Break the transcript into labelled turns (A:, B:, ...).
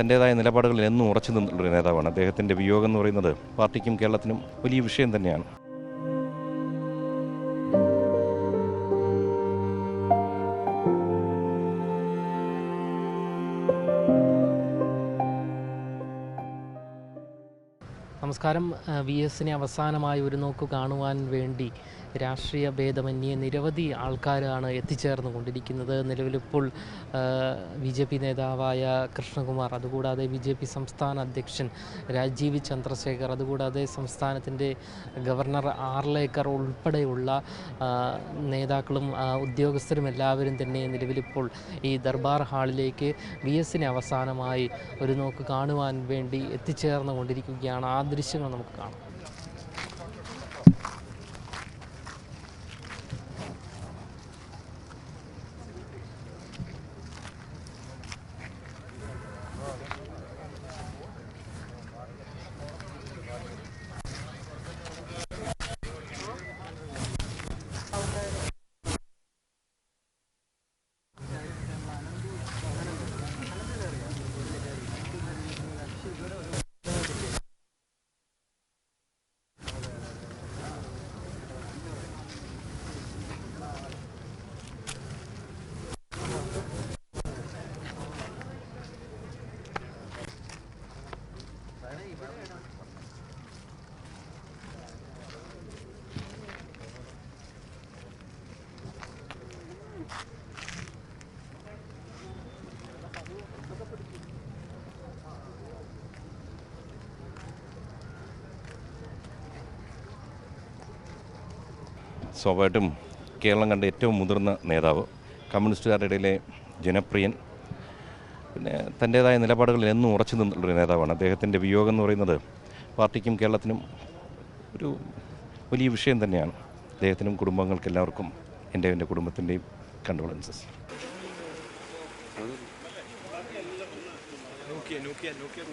A: തന്റേതായ നിലപാടുകളിൽ എന്നും ഉറച്ചു നിന്നുള്ളൊരു നേതാവാണ്. അദ്ദേഹത്തിന്റെ വിയോഗം എന്ന് പറയുന്നത് പാർട്ടിക്കും കേരളത്തിനും വലിയ വിഷയം തന്നെയാണ്.
B: നമസ്കാരം. വി എസിനെ അവസാനമായി ഒരു നോക്ക് കാണുവാൻ വേണ്ടി രാഷ്ട്രീയ ഭേദമന്യേ നിരവധി ആൾക്കാരാണ് എത്തിച്ചേർന്ന് കൊണ്ടിരിക്കുന്നത് നിലവിലിപ്പോൾ ബി ജെ പി നേതാവായ കൃഷ്ണകുമാർ അതുകൂടാതെ ബി ജെ പി സംസ്ഥാന അധ്യക്ഷൻ രാജീവ് ചന്ദ്രശേഖർ അതുകൂടാതെ സംസ്ഥാനത്തിന്റെ ഗവർണർ ആർലേക്കർ ഉൾപ്പെടെയുള്ള നേതാക്കളും ഉദ്യോഗസ്ഥരും എല്ലാവരും തന്നെ നിലവിലിപ്പോൾ ഈ ദർബാർ ഹാളിലേക്ക് വി എസിനെ അവസാനമായി ഒരു നോക്ക് കാണുവാൻ വേണ്ടി എത്തിച്ചേർന്ന് കൊണ്ടിരിക്കുകയാണ് ദൃശ്യങ്ങൾ നമുക്ക് കാണാം.
A: സ്വാഭാവികമായിട്ടും കേരളം കണ്ട ഏറ്റവും മുതിർന്ന നേതാവ് കമ്മ്യൂണിസ്റ്റുകാരുടെ ഇടയിലെ ജനപ്രിയൻ പിന്നെ തന്റേതായ നിലപാടുകളിൽ എന്നും ഉറച്ചു നിന്നുള്ളൊരു നേതാവാണ്. അദ്ദേഹത്തിന്റെ വിയോഗം എന്ന് പറയുന്നത് പാർട്ടിക്കും കേരളത്തിനും ഒരു വലിയ വിഷയം തന്നെയാണ്. അദ്ദേഹത്തിനും കുടുംബങ്ങൾക്ക് എല്ലാവർക്കും എന്റെ എന്റെ കുടുംബത്തിന്റെയും കണ്ടോളൻസസ്
C: നോക്കിയ നോക്കിയ Nokia.